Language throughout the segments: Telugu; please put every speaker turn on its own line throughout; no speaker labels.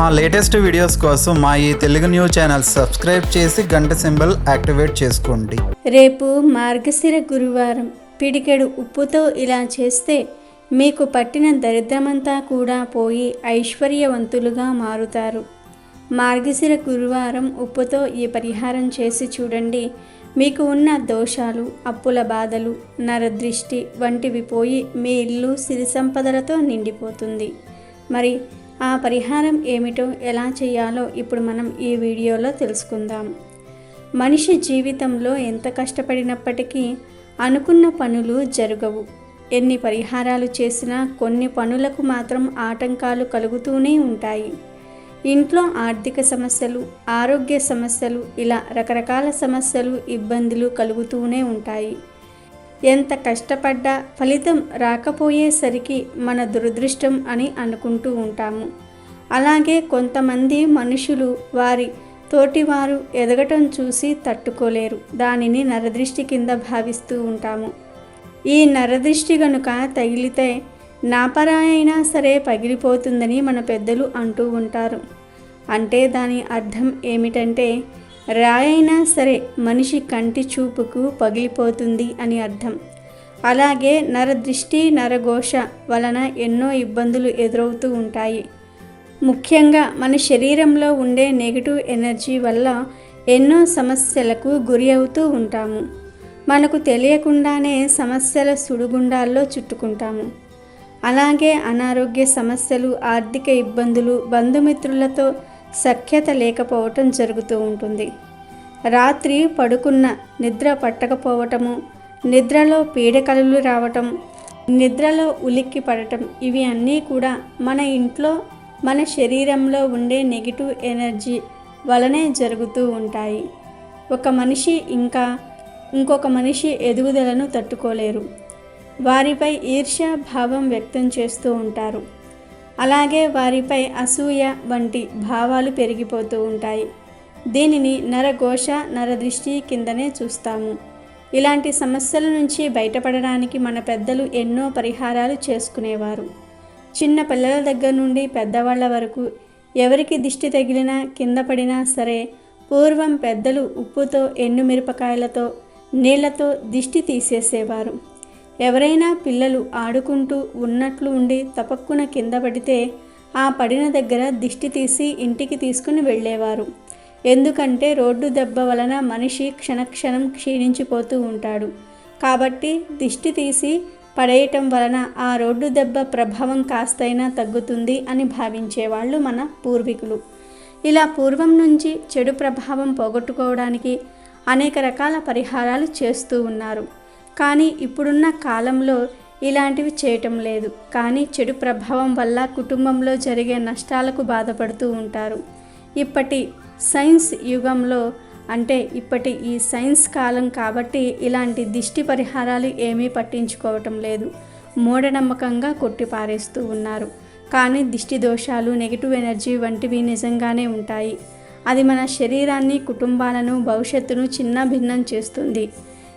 మా లేటెస్ట్ వీడియోస్ కోసం మా ఈ తెలుగు న్యూస్ ఛానల్ సబ్స్క్రైబ్ చేసి గంట సింబల్ యాక్టివేట్ చేసుకోండి.
రేపు మార్గశిర గురువారం పిడికెడు ఉప్పుతో ఇలా చేస్తే మీకు పట్టిన దరిద్రమంతా కూడా పోయి ఐశ్వర్యవంతులుగా మారుతారు. మార్గశిర గురువారం ఉప్పుతో ఈ పరిహారం చేసి చూడండి. మీకు ఉన్న దోషాలు అప్పుల బాధలు నరదృష్టి వంటివి పోయి మీ ఇల్లు సిరి సంపదలతో నిండిపోతుంది. మరి ఆ పరిహారం ఏమిటో ఎలా చేయాలో ఇప్పుడు మనం ఈ వీడియోలో తెలుసుకుందాం. మనిషి జీవితంలో ఎంత కష్టపడినప్పటికీ అనుకున్న పనులు జరగవు. ఎన్ని పరిహారాలు చేసినా కొన్ని పనులకు మాత్రం ఆటంకాలు కలుగుతూనే ఉంటాయి. ఇంట్లో ఆర్థిక సమస్యలు ఆరోగ్య సమస్యలు ఇలా రకరకాల సమస్యలు ఇబ్బందులు కలుగుతూనే ఉంటాయి. ఎంత కష్టపడ్డా ఫలితం రాకపోయేసరికి మన దురదృష్టం అని అనుకుంటూ ఉంటాము. అలాగే కొంతమంది మనుషులు వారి తోటివారు ఎదగటం చూసి తట్టుకోలేరు. దానిని నరదృష్టి కింద భావిస్తూ ఉంటాము. ఈ నరదృష్టి గనుక తగిలితే నాపరాయైనా సరే పగిలిపోతుందని మన పెద్దలు అంటూ ఉంటారు. అంటే దాని అర్థం ఏమిటంటే రాయైనా సరే మనిషి కంటి చూపుకు పగిలిపోతుంది అని అర్థం. అలాగే నరదృష్టి నరఘోష వలన ఎన్నో ఇబ్బందులు ఎదురవుతూ ఉంటాయి. ముఖ్యంగా మన శరీరంలో ఉండే నెగిటివ్ ఎనర్జీ వల్ల ఎన్నో సమస్యలకు గురి అవుతూ ఉంటాము. మనకు తెలియకుండానే సమస్యల సుడిగుండాల్లో చుట్టుకుంటాము. అలాగే అనారోగ్య సమస్యలు ఆర్థిక ఇబ్బందులు బంధుమిత్రులతో సఖ్యత లేకపోవటం జరుగుతూ ఉంటుంది. రాత్రి పడుకున్న నిద్ర పట్టకపోవటము నిద్రలో పీడకలలు రావటం నిద్రలో ఉలిక్కి పడటం ఇవి అన్నీ కూడా మన ఇంట్లో మన శరీరంలో ఉండే నెగిటివ్ ఎనర్జీ వలనే జరుగుతూ ఉంటాయి. ఒక మనిషి ఇంకా ఇంకొక మనిషి ఎదుగుదలను తట్టుకోలేరు. వారిపై ఈర్ష్య భావం వ్యక్తం చేస్తూ ఉంటారు. అలాగే వారిపై అసూయ వంటి భావాలు పెరిగిపోతూ ఉంటాయి. దీనిని నరఘోష నరదృష్టి కిందనే చూస్తాము. ఇలాంటి సమస్యల నుంచి బయటపడడానికి మన పెద్దలు ఎన్నో పరిహారాలు చేసుకునేవారు. చిన్న పిల్లల దగ్గర నుండి పెద్దవాళ్ళ వరకు ఎవరికి దిష్టి తగిలినా కింద పడినా సరే పూర్వం పెద్దలు ఉప్పుతో ఎండుమిరపకాయలతో నీళ్ళతో దిష్టి తీసేసేవారు. ఎవరైనా పిల్లలు ఆడుకుంటూ ఉన్నట్లు ఉండి తపక్కున కింద పడితే ఆ పడిన దగ్గర దిష్టి తీసి ఇంటికి తీసుకుని వెళ్ళేవారు. ఎందుకంటే రోడ్డు దెబ్బ వలన మనిషి క్షణక్షణం క్షీణించిపోతూ ఉంటాడు. కాబట్టి దిష్టి తీసి పడేయటం వలన ఆ రోడ్డు దెబ్బ ప్రభావం కాస్తైనా తగ్గుతుంది అని భావించేవాళ్ళు మన పూర్వీకులు. ఇలా పూర్వం నుంచి చెడు ప్రభావం పోగొట్టుకోవడానికి అనేక రకాల పరిహారాలు చేస్తూ ఉన్నారు. కానీ ఇప్పుడున్న కాలంలో ఇలాంటివి చేయటం లేదు. కానీ చెడు ప్రభావం వల్ల కుటుంబంలో జరిగే నష్టాలకు బాధపడుతూ ఉంటారు. ఇప్పటి సైన్స్ యుగంలో అంటే ఇప్పటి ఈ సైన్స్ కాలం కాబట్టి ఇలాంటి దిష్టి పరిహారాలు ఏమీ పట్టించుకోవటం లేదు. మూఢనమ్మకంగా కొట్టిపారేస్తూ ఉన్నారు. కానీ దిష్టి దోషాలు నెగిటివ్ ఎనర్జీ వంటివి నిజంగానే ఉంటాయి. అది మన శరీరాన్ని కుటుంబాలను భవిష్యత్తును చిన్న భిన్నం చేస్తుంది.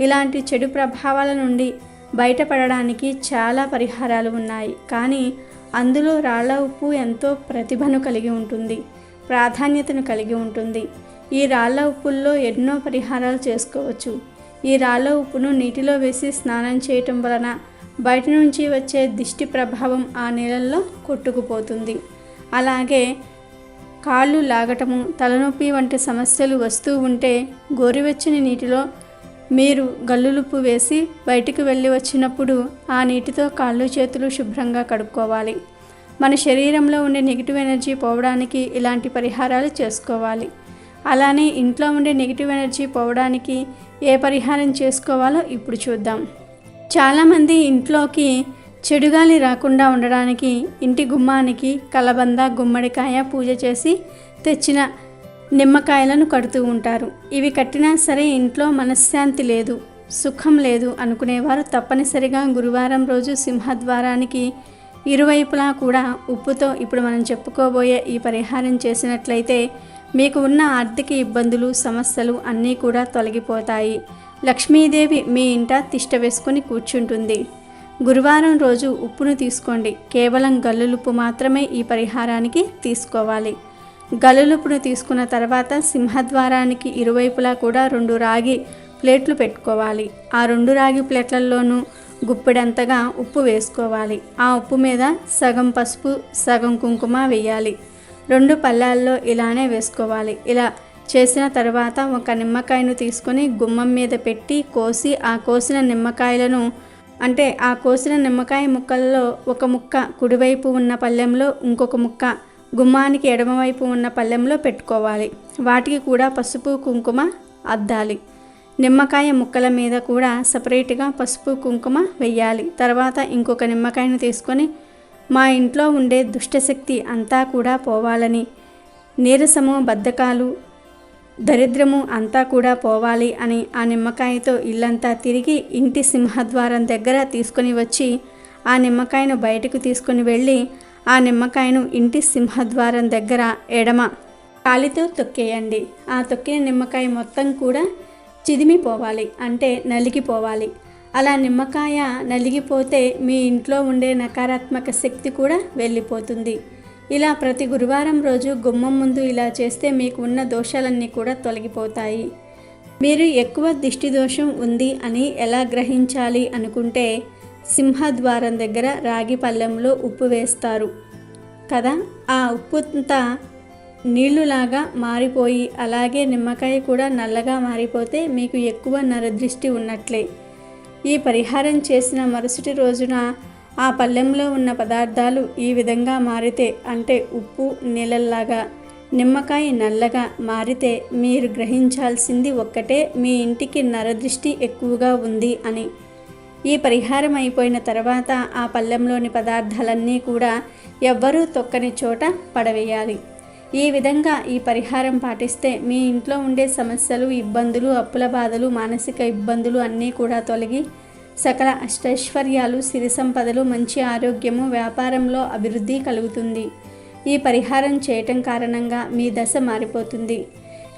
ఇలాంటి చెడు ప్రభావాల నుండి బయటపడడానికి చాలా పరిహారాలు ఉన్నాయి. కానీ అందులో రాళ్ళ ఉప్పు ఎంతో ప్రతిభను కలిగి ఉంటుంది ప్రాధాన్యతను కలిగి ఉంటుంది. ఈ రాళ్ళ ఉప్పుల్లో ఎన్నో పరిహారాలు చేసుకోవచ్చు. ఈ రాళ్ళ ఉప్పును నీటిలో వేసి స్నానం చేయటం వలన బయట నుంచి వచ్చే దిష్టి ప్రభావం ఆ నీళ్ళల్లో కొట్టుకుపోతుంది. అలాగే కాళ్ళు లాగటము తలనొప్పి వంటి సమస్యలు వస్తూ ఉంటే గోరువెచ్చని నీటిలో మీరు గల్లులుప్పు వేసి బయటికి వెళ్ళి వచ్చినప్పుడు ఆ నీటితో కాళ్ళు చేతులు శుభ్రంగా కడుక్కోవాలి. మన శరీరంలో ఉండే నెగిటివ్ ఎనర్జీ పోవడానికి ఇలాంటి పరిహారాలు చేసుకోవాలి. అలానే ఇంట్లో ఉండే నెగిటివ్ ఎనర్జీ పోవడానికి ఏ పరిహారం చేసుకోవాలో ఇప్పుడు చూద్దాం. చాలామంది ఇంట్లోకి చెడుగాలి రాకుండా ఉండడానికి ఇంటి గుమ్మానికి కలబంద గుమ్మడికాయ పూజ చేసి తెచ్చిన నిమ్మకాయలను కడుతూ ఉంటారు. ఇవి కట్టినా సరే ఇంట్లో మనశ్శాంతి లేదు సుఖం లేదు అనుకునేవారు తప్పనిసరిగా గురువారం రోజు సింహద్వారానికి ఇరువైపులా కూడా ఉప్పుతో ఇప్పుడు మనం చెప్పుకోబోయే ఈ పరిహారం చేసినట్లయితే మీకు ఉన్న ఆర్థిక ఇబ్బందులు సమస్యలు అన్నీ కూడా తొలగిపోతాయి. లక్ష్మీదేవి మీ ఇంట తిష్ట వేసుకొని కూర్చుంటుంది. గురువారం రోజు ఉప్పును తీసుకోండి. కేవలం గల్లులుప్పు మాత్రమే ఈ పరిహారానికి తీసుకోవాలి. గలులుపును తీసుకున్న తర్వాత సింహద్వారానికి ఇరువైపులా కూడా రెండు రాగి ప్లేట్లు పెట్టుకోవాలి. ఆ రెండు రాగి ప్లేట్లలోనూ గుప్పెడంతగా ఉప్పు వేసుకోవాలి. ఆ ఉప్పు మీద సగం పసుపు సగం కుంకుమ వేయాలి. రెండు పళ్ళాల్లో ఇలానే వేసుకోవాలి. ఇలా చేసిన తర్వాత ఒక నిమ్మకాయను తీసుకొని గుమ్మం మీద పెట్టి కోసి ఆ కోసిన నిమ్మకాయలను అంటే ఆ కోసిన నిమ్మకాయ ముక్కల్లో ఒక ముక్క కుడివైపు ఉన్న పళ్ళెంలో ఇంకొక ముక్క గుమ్మానికి ఎడమవైపు ఉన్న పళ్ళెంలో పెట్టుకోవాలి. వాటికి కూడా పసుపు కుంకుమ అద్దాలి. నిమ్మకాయ ముక్కల మీద కూడా సపరేట్గా పసుపు కుంకుమ వెయ్యాలి. తర్వాత ఇంకొక నిమ్మకాయను తీసుకొని మా ఇంట్లో ఉండే దుష్టశక్తి అంతా కూడా పోవాలని నీరసము బద్ధకాలు దరిద్రము అంతా కూడా పోవాలి అని ఆ నిమ్మకాయతో ఇల్లంతా తిరిగి ఇంటి సింహద్వారం దగ్గర తీసుకొని వచ్చి ఆ నిమ్మకాయను బయటకు తీసుకొని వెళ్ళి ఆ నిమ్మకాయను ఇంటి సింహద్వారం దగ్గర ఎడమ కాలితో తొక్కేయండి. ఆ తొక్కిన నిమ్మకాయ మొత్తం కూడా చిదిమిపోవాలి అంటే నలిగిపోవాలి. అలా నిమ్మకాయ నలిగిపోతే మీ ఇంట్లో ఉండే నకారాత్మక శక్తి కూడా వెళ్ళిపోతుంది. ఇలా ప్రతి గురువారం రోజు గుమ్మం ముందు ఇలా చేస్తే మీకు ఉన్న దోషాలన్నీ కూడా తొలగిపోతాయి. మీరు ఎక్కువ దిష్టి దోషం ఉంది అని ఎలా గ్రహించాలి అనుకుంటే సింహద్వారం దగ్గర రాగి పళ్ళెంలో ఉప్పు వేస్తారు. కదా? ఆ ఉప్పు అంతా నీళ్ళులాగా మారిపోయి అలాగే నిమ్మకాయ కూడా నల్లగా మారిపోతే మీకు ఎక్కువ నరదృష్టి ఉన్నట్లే. ఈ పరిహారం చేసిన మరుసటి రోజున ఆ పళ్ళెంలో ఉన్న పదార్థాలు ఈ విధంగా మారితే అంటే ఉప్పు నీళ్ళల్లాగా నిమ్మకాయ నల్లగా మారితే మీరు గ్రహించాల్సింది ఒక్కటే మీ ఇంటికి నరదృష్టి ఎక్కువగా ఉంది అని. ఈ పరిహారం అయిపోయిన తర్వాత ఆ పళ్ళెంలోని పదార్థాలన్నీ కూడా ఎవ్వరూ తొక్కని చోట పడవేయాలి. ఈ విధంగా ఈ పరిహారం పాటిస్తే మీ ఇంట్లో ఉండే సమస్యలు ఇబ్బందులు అప్పుల బాధలు మానసిక ఇబ్బందులు అన్నీ కూడా తొలగి సకల అష్టైశ్వర్యాలు సిరి సంపదలు మంచి ఆరోగ్యము వ్యాపారంలో అభివృద్ధి కలుగుతుంది. ఈ పరిహారం చేయటం కారణంగా మీ దశ మారిపోతుంది.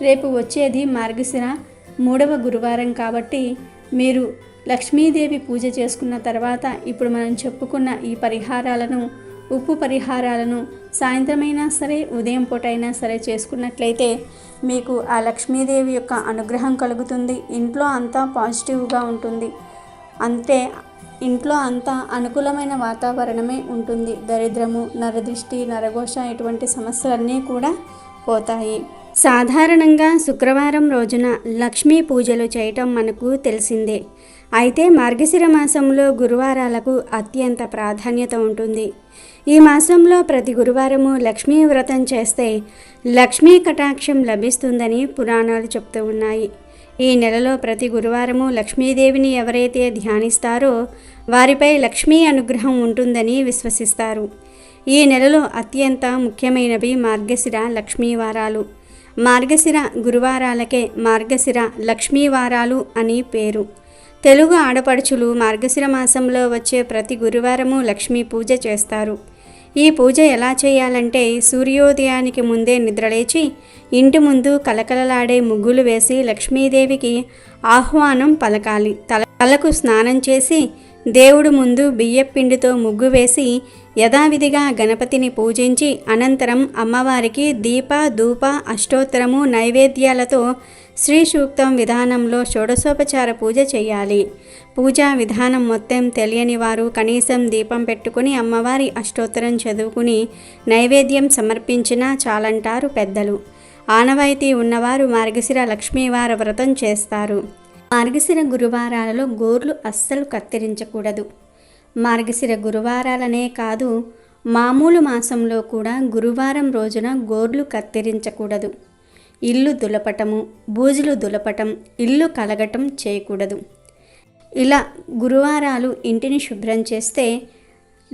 రేపు వచ్చేది మార్గశిర మూడవ గురువారం కాబట్టి మీరు లక్ష్మీదేవి పూజ చేసుకున్న తర్వాత ఇప్పుడు మనం చెప్పుకున్న ఈ పరిహారాలను ఉప్పు పరిహారాలను సాయంత్రమైనా సరే ఉదయం పూటైనా సరే చేసుకున్నట్లయితే మీకు ఆ లక్ష్మీదేవి యొక్క అనుగ్రహం కలుగుతుంది. ఇంట్లో అంతా పాజిటివ్గా ఉంటుంది. అంతే ఇంట్లో అంతా అనుకూలమైన వాతావరణమే ఉంటుంది. దరిద్రము నరదృష్టి నరఘోష ఇటువంటి సమస్యలన్నీ కూడా పోతాయి. సాధారణంగా శుక్రవారం రోజున లక్ష్మీ పూజలు చేయటం మనకు తెలిసిందే. అయితే మార్గశిర మాసంలో గురువారాలకు అత్యంత ప్రాధాన్యత ఉంటుంది. ఈ మాసంలో ప్రతి గురువారము లక్ష్మీ వ్రతం చేస్తే లక్ష్మీ కటాక్షం లభిస్తుందని పురాణాలు చెప్తూ ఉన్నాయి. ఈ నెలలో ప్రతి గురువారము లక్ష్మీదేవిని ఎవరైతే ధ్యానిస్తారో వారిపై లక్ష్మీ అనుగ్రహం ఉంటుందని విశ్వసిస్తారు. ఈ నెలలో అత్యంత ముఖ్యమైనవి మార్గశిర లక్ష్మీ వారాలు మార్గశిర గురువారాలకే మార్గశిర లక్ష్మీ వారాలు అని పేరు. తెలుగు ఆడపడుచులు మార్గశిర మాసంలో వచ్చే ప్రతి గురువారము లక్ష్మీ పూజ చేస్తారు. ఈ పూజ ఎలా చేయాలంటే సూర్యోదయానికి ముందే నిద్రలేచి ఇంటి ముందు కలకలలాడే ముగ్గులు వేసి లక్ష్మీదేవికి ఆహ్వానం పలకాలి. తల తలకు స్నానం చేసి దేవుడు ముందు బియ్యపిండితో ముగ్గు వేసి యథావిధిగా గణపతిని పూజించి అనంతరం అమ్మవారికి దీప ధూప అష్టోత్తరము నైవేద్యాలతో శ్రీ సూక్తం విధానంలో షోడశోపచార పూజ చేయాలి. పూజా విధానం మొత్తం తెలియని వారు కనీసం దీపం పెట్టుకుని అమ్మవారి అష్టోత్తరం చదువుకుని నైవేద్యం సమర్పించినా చాలంటారు పెద్దలు. ఆనవాయితీ ఉన్నవారు మార్గశిర లక్ష్మీవార వ్రతం చేస్తారు. మార్గశిర గురువారాలలో గోర్లు అస్సలు కత్తిరించకూడదు. మార్గశిర గురువారాలనే కాదు మామూలు మాసంలో కూడా గురువారం రోజున గోర్లు కత్తిరించకూడదు. ఇల్లు దులపటము బూజులు దులపటం ఇల్లు కలగటం చేయకూడదు. ఇలా గురువారాలు ఇంటిని శుభ్రం చేస్తే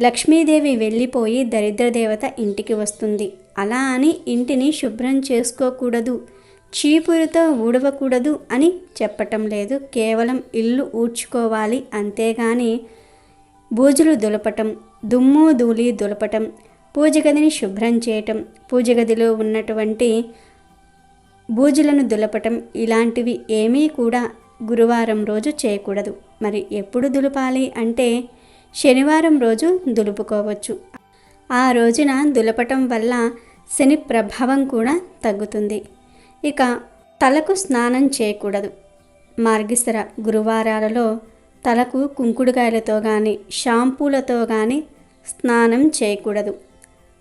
లక్ష్మీదేవి వెళ్ళిపోయి దరిద్రదేవత ఇంటికి వస్తుంది. అలా అని ఇంటిని శుభ్రం చేసుకోకూడదు. చీపురుతో ఊడవకూడదు అని చెప్పటం లేదు. కేవలం ఇల్లు ఊడ్చుకోవాలి అంతేగాని బూజులు దులపటం దుమ్ము ధూళి దులపటం పూజ గదిని శుభ్రం చేయటం పూజ గదిలో ఉన్నటువంటి బూజులను దులపటం ఇలాంటివి ఏమీ కూడా గురువారం రోజు చేయకూడదు. మరి ఎప్పుడు దులపాలి అంటే శనివారం రోజు దులుపుకోవచ్చు. ఆ రోజున దులపటం వల్ల శని ప్రభావం కూడా తగ్గుతుంది. ఇక తలకు స్నానం చేయకూడదు. మార్గిసర గురువారాలలో తలకు కుంకుడుకాయలతో కానీ షాంపూలతో కానీ స్నానం చేయకూడదు.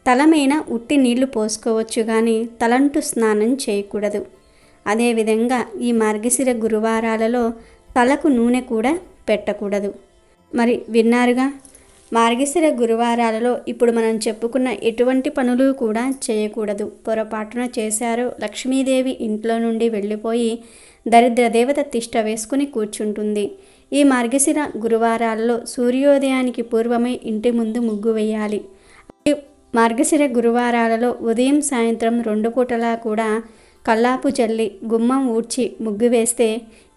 తల మీద ఉట్టి నీళ్ళు పోసుకోవచ్చు కానీ తలంటు స్నానం చేయకూడదు. అదేవిధంగా ఈ మార్గశిర గురువారాలలో తలకు నూనె కూడా పెట్టకూడదు. మరి విన్నారుగా? మార్గశిర గురువారాలలో ఇప్పుడు మనం చెప్పుకున్న ఎటువంటి పనులు కూడా చేయకూడదు. పొరపాటున చేశారో లక్ష్మీదేవి ఇంట్లో నుండి వెళ్ళిపోయి దరిద్ర దేవత తిష్ట వేసుకుని కూర్చుంటుంది. ఈ మార్గశిర గురువారాలలో సూర్యోదయానికి పూర్వమే ఇంటి ముందు ముగ్గు వేయాలి. మార్గశిర గురువారాలలో ఉదయం సాయంత్రం రెండు పూటలా కూడా కల్లాపు చల్లి గుమ్మం ఊడ్చి ముగ్గు వేస్తే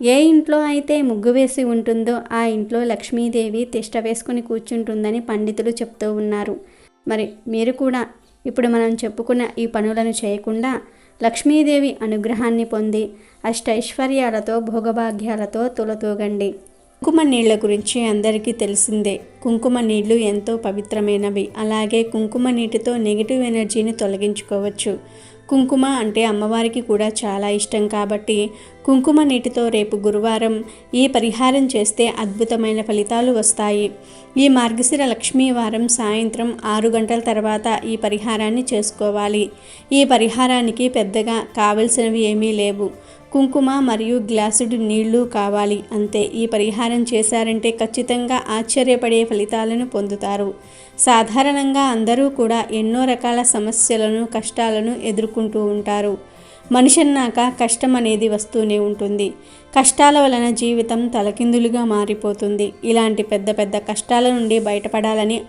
ఏ ఇంట్లో అయితే ముగ్గు వేసి ఉంటుందో ఆ ఇంట్లో లక్ష్మీదేవి తిష్ట వేసుకుని కూర్చుంటుందని పండితులు చెప్తూ ఉన్నారు. మరి మీరు కూడా ఇప్పుడు మనం చెప్పుకున్న ఈ పనులను చేయకుండా లక్ష్మీదేవి అనుగ్రహాన్ని పొంది అష్టైశ్వర్యాలతో భోగభాగ్యాలతో తులతూగండి. కుంకుమ నీళ్ళ గురించి అందరికీ తెలిసిందే. కుంకుమ నీళ్ళు ఎంతో పవిత్రమైనవి. అలాగే కుంకుమ నీటితో నెగిటివ్ ఎనర్జీని తొలగించుకోవచ్చు. కుంకుమ అంటే అమ్మవారికి కూడా చాలా ఇష్టం కాబట్టి కుంకుమ నీటితో రేపు గురువారం ఈ పరిహారం చేస్తే అద్భుతమైన ఫలితాలు వస్తాయి. ఈ మార్గశిర లక్ష్మీ వారం సాయంత్రం ఆరు గంటల తర్వాత ఈ పరిహారాన్ని చేసుకోవాలి. ఈ పరిహారానికి పెద్దగా కావలసినవి ఏమీ లేవు. కుంకుమ మరియు గ్లాసుడు నీళ్ళు కావాలి అంతే. ఈ పరిహారం చేశారంటే ఖచ్చితంగా ఆశ్చర్యపడే ఫలితాలను పొందుతారు. సాధారణంగా అందరూ కూడా ఎన్నో రకాల సమస్యలను కష్టాలను ఎదుర్కొంటూ ఉంటారు. మనిషన్నాక కష్టం అనేది వస్తూనే ఉంటుంది. కష్టాల వలన జీవితం తలకిందులుగా మారిపోతుంది. ఇలాంటి పెద్ద పెద్ద కష్టాల నుండి బయటపడాలని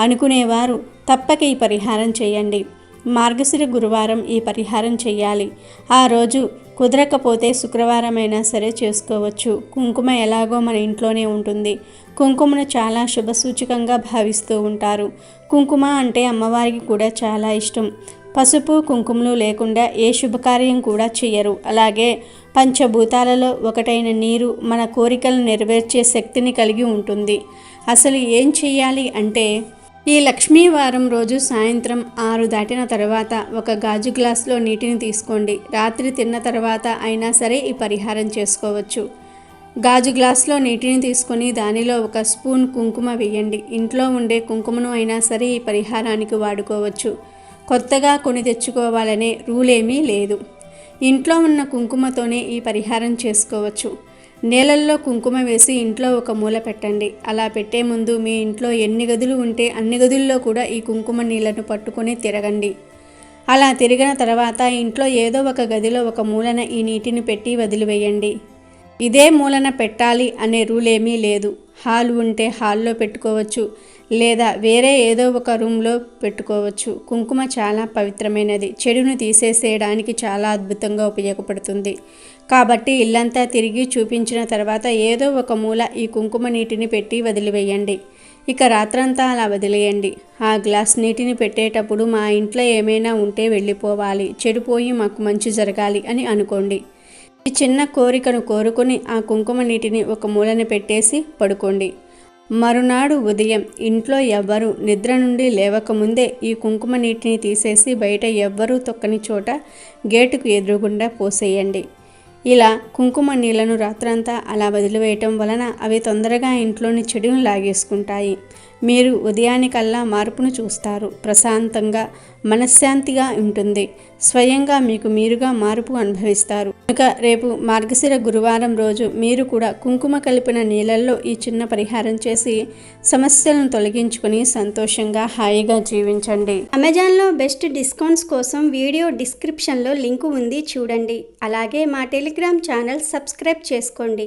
అనుకునేవారు తప్పక ఈ పరిహారం చేయండి. మార్గశిర గురువారం ఈ పరిహారం చేయాలి ఆ రోజు కుదరకపోతే శుక్రవారం అయినా సరే చేసుకోవచ్చు. కుంకుమ ఎలాగో మన ఇంట్లోనే ఉంటుంది. కుంకుమను చాలా శుభసూచకంగా భావిస్తూ ఉంటారు. కుంకుమ అంటే అమ్మవారికి కూడా చాలా ఇష్టం. పసుపు కుంకుమలు లేకుండా ఏ శుభకార్యం కూడా చేయరు అలాగే పంచభూతాలలో ఒకటైన నీరు మన కోరికలను నెరవేర్చే శక్తిని కలిగి ఉంటుంది. అసలు ఏం చెయ్యాలి అంటే ఈ లక్ష్మీ వారం రోజు సాయంత్రం ఆరు దాటిన తర్వాత ఒక గాజు గ్లాసులో నీటిని తీసుకోండి. రాత్రి తిన్న తర్వాత అయినా సరే ఈ పరిహారం చేసుకోవచ్చు. గాజు గ్లాసులో నీటిని తీసుకొని దానిలో ఒక స్పూన్ కుంకుమ వేయండి. ఇంట్లో ఉండే కుంకుమను అయినా సరే ఈ పరిహారానికి వాడుకోవచ్చు. కొత్తగా కొని తెచ్చుకోవాలనే రూల్ ఏమీ లేదు. ఇంట్లో ఉన్న కుంకుమతోనే ఈ పరిహారం చేసుకోవచ్చు. నేలల్లో కుంకుమ వేసి ఇంట్లో ఒక మూల పెట్టండి. అలా పెట్టే ముందు మీ ఇంట్లో ఎన్ని గదులు ఉంటే అన్ని గదుల్లో కూడా ఈ కుంకుమ నీళ్ళను పట్టుకొని తిరగండి. అలా తిరిగిన తర్వాత ఇంట్లో ఏదో ఒక గదిలో ఒక మూలన ఈ నీటిని పెట్టి వదిలివేయండి. ఇదే మూలన పెట్టాలి అనే రూల్ ఏమీ లేదు. హాల్ ఉంటే హాల్లో పెట్టుకోవచ్చు. లేదా వేరే ఏదో ఒక రూమ్లో పెట్టుకోవచ్చు. కుంకుమ చాలా పవిత్రమైనది. చెడును తీసేసేయడానికి చాలా అద్భుతంగా ఉపయోగపడుతుంది. కాబట్టి ఇల్లంతా తిరిగి చూపించిన తర్వాత ఏదో ఒక మూల ఈ కుంకుమ నీటిని పెట్టి వదిలివేయండి. ఇక రాత్రంతా అలా వదిలేయండి. ఆ గ్లాస్ నీటిని పెట్టేటప్పుడు మా ఇంట్లో ఏమైనా ఉంటే వెళ్ళిపోవాలి. చెడిపోయి మాకు మంచి జరగాలి అని అనుకోండి. ఈ చిన్న కోరికను కోరుకొని ఆ కుంకుమ నీటిని ఒక మూలన పెట్టేసి పడుకోండి. మరునాడు ఉదయం ఇంట్లో ఎవ్వరూ నిద్ర నుండి లేవకముందే ఈ కుంకుమ నీటిని తీసేసి బయట ఎవ్వరూ తొక్కని చోట గేటుకు ఎదురుగుండా పోసేయండి. ఇలా కుంకుమ నీళ్ళను రాత్రంతా అలా వదిలివేయటం వలన అవి తొందరగా ఇంట్లోని చెడును లాగేసుకుంటాయి. మీరు ఉదయానికల్లా మార్పును చూస్తారు. ప్రశాంతంగా మనశ్శాంతిగా ఉంటుంది. స్వయంగా మీకు మీరుగా మార్పు అనుభవిస్తారు. కనుక రేపు మార్గశిర గురువారం రోజు మీరు కూడా కుంకుమ కలిపిన నీళ్ళల్లో ఈ చిన్న పరిహారం చేసి సమస్యలను తొలగించుకుని సంతోషంగా హాయిగా జీవించండి. అమెజాన్లో బెస్ట్ డిస్కౌంట్స్ కోసం వీడియో డిస్క్రిప్షన్లో లింకు ఉంది చూడండి. అలాగే మా టెలిగ్రామ్ ఛానల్ సబ్స్క్రైబ్ చేసుకోండి.